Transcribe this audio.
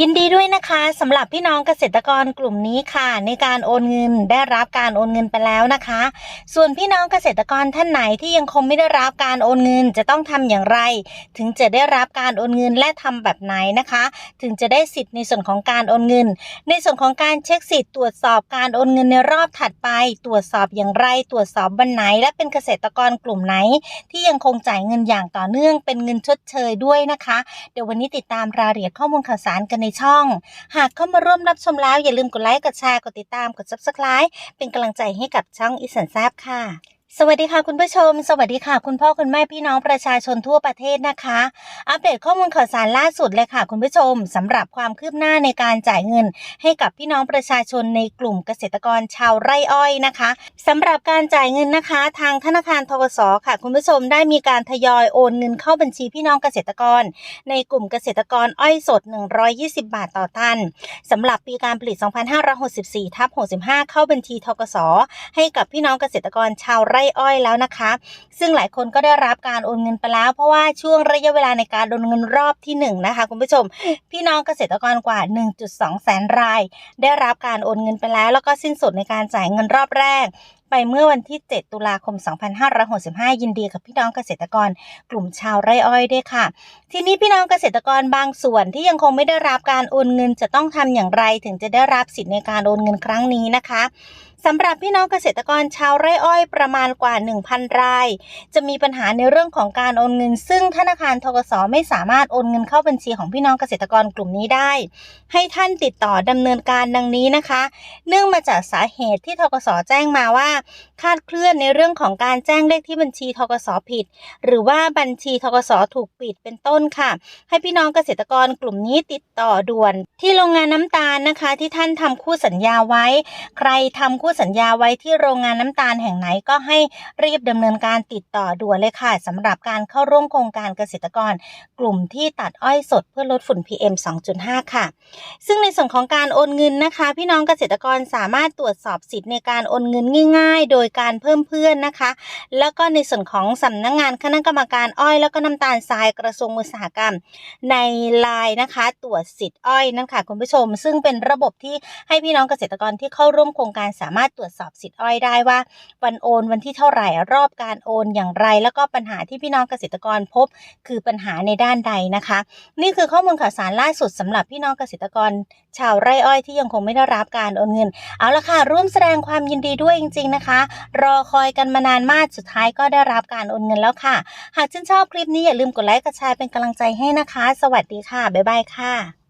ยินดีด้วยนะคะสำหรับพี่น้องเกษตรกรกลุ่มนี้ค่ะ ในการโอนเงินได้รับการโอนเงินไปแล้วนะคะ ส่วนพี่น้องเกษตรกรท่านไหนที่ยังคงไม่ได้รับการโอนเงินจะต้องทำอย่างไร ถึงจะได้รับการโอนเงินและทำแบบไหนนะคะ ถึงจะได้สิทธิ์ในส่วนของการโอนเงิน ในส่วนของการเช็คสิทธิ์ตรวจสอบการโอนเงินในรอบถัดไป ตรวจสอบอย่างไร ตรวจสอบวันไหน และเป็นเกษตรกรกลุ่มไหน ที่ยังคงจ่ายเงินอย่างต่อเนื่องเป็นเงินชดเชยด้วยนะคะเดี๋ยววันนี้ติดตามรายละเอียดข้อมูลข่าวสารกันในช่อง หากเข้ามาร่วมรับชมแล้วอย่าลืมกดไลค์ กดแชร์ กดติดตาม กด subscribe เป็นกำลังใจให้กับช่องอีสันแซบค่ะ สวัสดีค่ะคุณผู้ชม สวัสดีค่ะ คุณพ่อคุณแม่พี่น้องประชาชนทั่วประเทศนะคะ อัปเดตข้อมูลข่าวสารล่าสุดเลยค่ะ คุณผู้ชมสำหรับความคืบหน้าในการจ่ายเงิน ให้กับพี่น้องประชาชนในกลุ่มเกษตรกรชาวไร่อ้อยนะคะสำหรับการจ่ายเงินนะคะ ทางธนาคารทกสค่ะ คุณผู้ชมได้มีการทยอยโอนเงินเข้าบัญชีพี่น้องเกษตรกร ในกลุ่มเกษตรกรอ้อยสด 120 บาทต่อตันสำหรับปีการผลิต 2564ทับ65 เข้าบัญชีทกสให้กับพี่น้องเกษตรกรชาวไร่อ้อยแล้วนะคะ ซึ่งหลายคนก็ได้รับการโอนเงินไปแล้ว เพราะว่าช่วงระยะเวลาในการโอนเงินรอบที่ 1 นะคะ คุณผู้ชม พี่น้องเกษตรกรกว่า 1.2 แสนราย ได้รับการโอนเงินไปแล้ว แล้วก็สิ้นสุดในการจ่ายเงินรอบแรกไปเมื่อวันที่ 7 ตุลาคม 2565 ยินดีกับพี่น้องเกษตรกร กลุ่มชาวไร่อ้อยด้วยค่ะ ทีนี้พี่น้องเกษตรกรบางส่วนที่ยังคงไม่ได้รับการโอนเงินจะต้องทำอย่างไรถึงจะได้รับสิทธิ์ในการโอนเงินครั้งนี้นะคะ สำหรับพี่น้องเกษตรกรชาวไร่อ้อยประมาณกว่า 1,000 ราย จะมีปัญหาในเรื่องของการโอนเงิน ซึ่งธนาคารทกสไม่สามารถโอนเงินเข้าบัญชีของพี่น้องเกษตรกรกลุ่มนี้ได้ ให้ท่านติดต่อดำเนินการดังนี้นะคะ เนื่องมาจากสาเหตุที่ทกสแจ้งมาว่าคาดเคลื่อนในเรื่องของการแจ้งเลขที่บัญชีทกสผิด หรือว่าบัญชีทกสถูกปิดเป็นต้นค่ะ ให้พี่น้องเกษตรกรกลุ่มนี้ติดต่อด่วน ที่โรงงานน้ำตาลนะคะ ที่ท่านทำคู่สัญญาไว้ ใครทำคู่สัญญาไว้ที่โรงงานน้ำตาลแห่งไหนก็ให้รีบดำเนินการติดต่อด่วนเลยค่ะสำหรับการเข้าร่วมโครงการเกษตรกร กลุ่มที่ตัดอ้อยสดเพื่อลดฝุ่น PM 2.5 ค่ะ ซึ่งในส่วนของการโอนเงินนะคะ พี่น้องเกษตรกรสามารถตรวจสอบสิทธิ์ในการโอนเงินง่าย ๆ โดยการเพิ่มเพื่อนนะคะ แล้วก็ในส่วนของสำนักงงานคณะกรรมการอ้อยแล้วก็น้ำตาลทรายกระทรวงอุตสาหกรรม ในไลน์นะคะ ตรวจสิทธิ์อ้อยนั่นค่ะคุณผู้ชม ซึ่งเป็นระบบที่ให้พี่น้องเกษตรกรที่เข้าร่วมโครงการสามารถตรวจสอบสิทธิ์อ้อยได้ว่า วันโอนวันที่เท่าไหร่รอบการโอนอย่างไร แล้วก็ปัญหาที่พี่น้องเกษตรกรพบ คือปัญหาในด้านใดนะคะ นี่คือข้อมูลข่าวสารล่าสุดสำหรับพี่น้องเกษตรกร ชาวไร่อ้อยที่ยังคงไม่ได้รับการโอนเงิน เอาละค่ะ ร่วมแสดงความยินดีด้วยจริง ๆนะคะ รอคอยกันมานานมากสุดท้ายก็ได้รับการโอนเงินแล้วค่ะ หากชื่นชอบคลิปนี้อย่าลืมกดไลค์กดแชร์เป็นกำลังใจให้นะคะ สวัสดีค่ะบ๊ายบายค่ะ